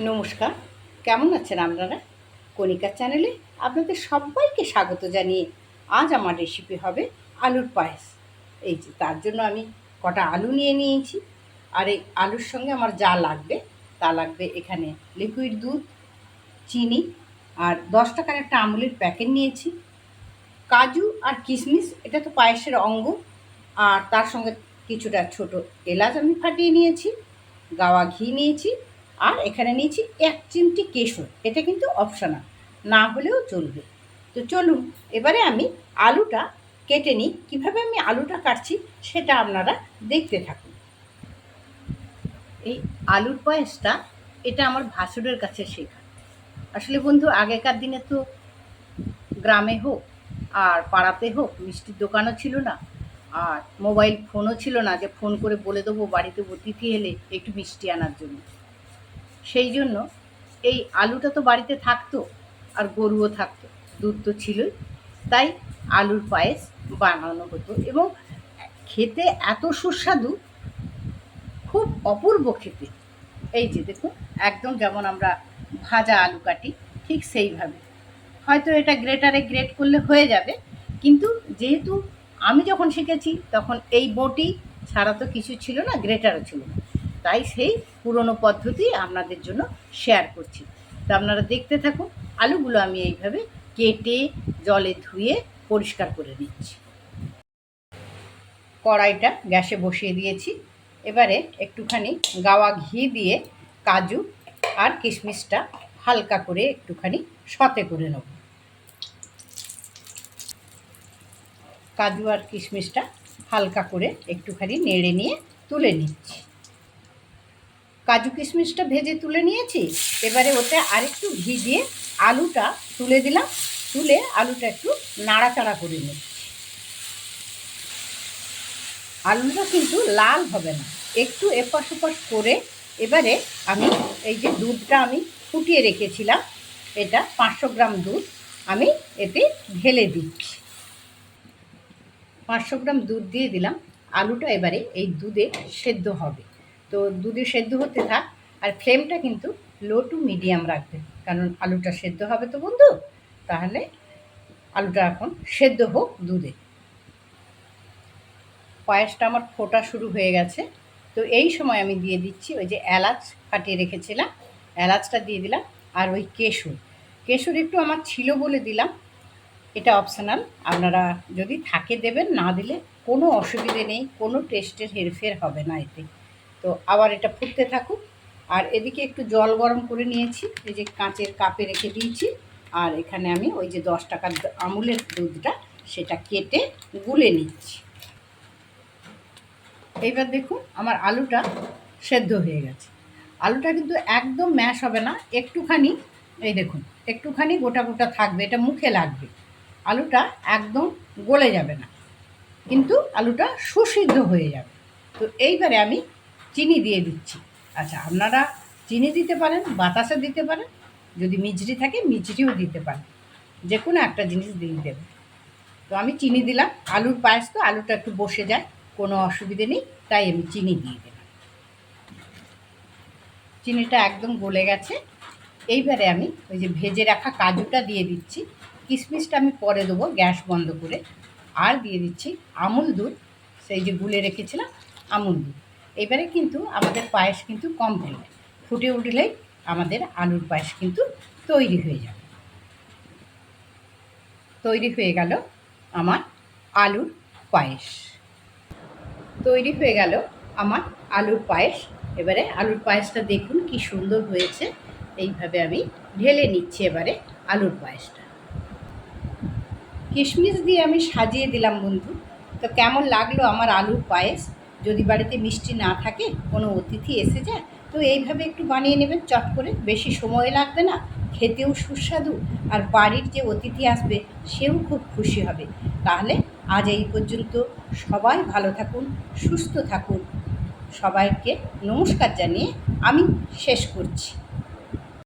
নমস্কার। কেমন আছেন আপনারা? কণিকা চ্যানেলে আপনাদের সবাইকে স্বাগত জানিয়ে আজ আমার রেসিপি হবে আলুর পায়েস। এই যে, তার জন্য আমি কটা আলু নিয়ে নিয়েছি। আর এই আলুর সঙ্গে আমার যা লাগবে, তা লাগবে এখানে লিকুইড দুধ, চিনি আর দশ টাকার একটা আমুলের প্যাকেট নিয়েছি। কাজু আর কিশমিশ, এটা তো পায়েসের অঙ্গ। আর তার সঙ্গে কিছুটা ছোট এলাচ আমি ফাটিয়ে নিয়েছি। গাওয়া ঘি নিয়েছি। আর এখানে নিয়েছি এক চিমটি কেশর। এটা কিন্তু অপশনাল না হলেও চলবে। তো চলুন, এবারে আমি আলুটা কেটে নিই। কীভাবে আমি আলুটা কাটছি সেটা আপনারা দেখতে থাকুন। এই আলুর পায়েসটা এটা আমার ভাসুরের কাছে শেখা। আসলে বন্ধু, আগেকার দিনে তো গ্রামে হোক, আর পাড়াতে হোক, মিষ্টির দোকানও ছিল না। আর মোবাইল ফোনও ছিল না যে ফোন করে বলে দেবো, বাড়িতে অতিথি এলে একটু মিষ্টি আনার জন্য। সেই জন্য এই আলুটা তো বাড়িতে থাকতো আর গরুও থাকতো, দুধ তো ছিলই। তাই আলুর পায়েস বানানো হতো এবং খেতে এত সুস্বাদু, খুব অপূর্ব খেতে। এই যে দেখুন, একদম যেমন আমরা ভাজা আলু কাটি, ঠিক সেইভাবে। হয়তো এটা গ্রেটারে গ্রেট করলে হয়ে যাবে, কিন্তু যেহেতু আমি যখন শিখেছি, তখন এই বটি ছাড়া তো কিছু ছিল না, গ্রেটারও ছিল না। তাই সেই পুরনো পদ্ধতি আপনাদের জন্য শেয়ার করছি। তো আপনারা দেখতে থাকুন, আলুগুলো আমি এইভাবে কেটে জলে ধুয়ে পরিষ্কার করে নিচ্ছি। কড়াইটা গ্যাসে বসিয়ে দিয়েছি। এবারে একটুখানি গাওয়া ঘি দিয়ে কাজু আর কিশমিশটা হালকা করে একটুখানি সতে করে নেব। কাজু আর কিশমিশটা হালকা করে একটুখানি নেড়ে নিয়ে তুলে নিচ্ছি। কাজু কিশমিশটা ভেজে তুলে নিয়েছি। এবারে ওতে আরেকটু ঘি দিয়ে আলুটা তুলে দিলাম। তুলে আলুটা একটু নাড়াচাড়া করে নিই আলুটা কিন্তু লাল হবে না। একটু এপাশ ওপাশ করে এবারে আমি এই যে দুধটা আমি ফুটিয়ে রেখেছিলাম, এটা পাঁচশো গ্রাম দুধ আমি এতে ঢেলে দিচ্ছি। পাঁচশো গ্রাম দুধ দিয়ে দিলাম। আলুটা এবারে এই দুধে সেদ্ধ হবে। তো দুধে সেদ্ধ হতে থাক, আর ফ্লেমটা কিন্তু লো টু মিডিয়াম রাখবে কারণ আলুটা সেদ্ধ হবে তো বন্ধু, তাহলে আলুটা এখন সেদ্ধ হোক দুধে। পায়েসটা আমার ফোটা শুরু হয়ে গেছে, তো এই সময় আমি দিয়ে দিচ্ছি ওই যে এলাচ কাটিয়ে রেখেছিলাম, এলাচটা দিয়ে দিলাম, আর ওই কেশর। কেশর একটু আমার ছিল বলে দিলাম, এটা অপশনাল আপনারা যদি থাকে দেবেন, না দিলে কোনো অসুবিধে নেই, কোনো টেস্টের হেরফের হবে না এতে। তো আবার এটা ফুটতে থাকুক। আর এদিকে একটু জল গরম করে নিয়েছি, এই যে কাঁচের কাপে রেখে দিয়েছি। আর এখানে আমি ওই যে দশ টাকার আমুলের দুধটা, সেটা কেটে গুলে নিচ্ছি। এইবার দেখুন, আমার আলুটা সেদ্ধ হয়ে গেছে। আলুটা কিন্তু একদম ম্যাশ হবে না, একটুখানি, এই দেখুন, একটুখানি গোটা গোটা থাকবে, এটা মুখে লাগবে। আলুটা একদম গলে যাবে না, কিন্তু আলুটা সুসিদ্ধ হয়ে যাবে। তো এইবারে আমি চিনি দিয়ে দিচ্ছি। আচ্ছা আপনারা চিনি দিতে পারেন বাতাসে দিতে পারেন, যদি মিজরি থাকে মিজরিও দিতে পারেন। যে কোনো একটা জিনিস দিয়ে দেবেন। তো আমি চিনি দিলাম, আলুর পায়েস তো, আলুটা একটু বসে যায়, কোনো অসুবিধে নেই, তাই আমি চিনি দিয়ে দিলাম। চিনিটা একদম গলে গেছে। এইবারে আমি ওই যে ভেজে রাখা কাজুটা দিয়ে দিচ্ছি। কিশমিশটা আমি পরে দেবো গ্যাস বন্ধ করে। আর দিয়ে দিচ্ছি আমুল দুধ, সেই যে গুলে রেখেছিলাম, আমুল দুধ। এবারে কিন্তু আমাদের পায়েস কিন্তু কম কমপ্লিট ফুটে উঠলেই আমাদের আলুর পায়েস কিন্তু তৈরি হয়ে যাবে। তৈরি হয়ে গেল আমার আলুর পায়েস। তৈরি হয়ে গেল আমার আলুর পায়েস। এবারে আলুর পায়েসটা দেখুন কি সুন্দর হয়েছে। এইভাবে আমি ঢেলে নিচ্ছি এবারে আলুর পায়েসটা। কিশমিশ দিয়ে আমি সাজিয়ে দিলাম বন্ধু। তো কেমন লাগল আমার আলুর পায়েস? যদি বাড়িতে মিষ্টি না থাকে, কোনো অতিথি এসে যায়, তো এইভাবে একটু বানিয়ে নেবেন, চট করে। বেশি সময় লাগবে না, খেতেও সুস্বাদু, আর বাড়ির যে অতিথি আসবে, সেও খুব খুশি হবে। তাহলে আজ এই পর্যন্ত, সবাই ভালো থাকুন, সুস্থ থাকুন। সবাইকে নমস্কার জানিয়ে আমি শেষ করছি।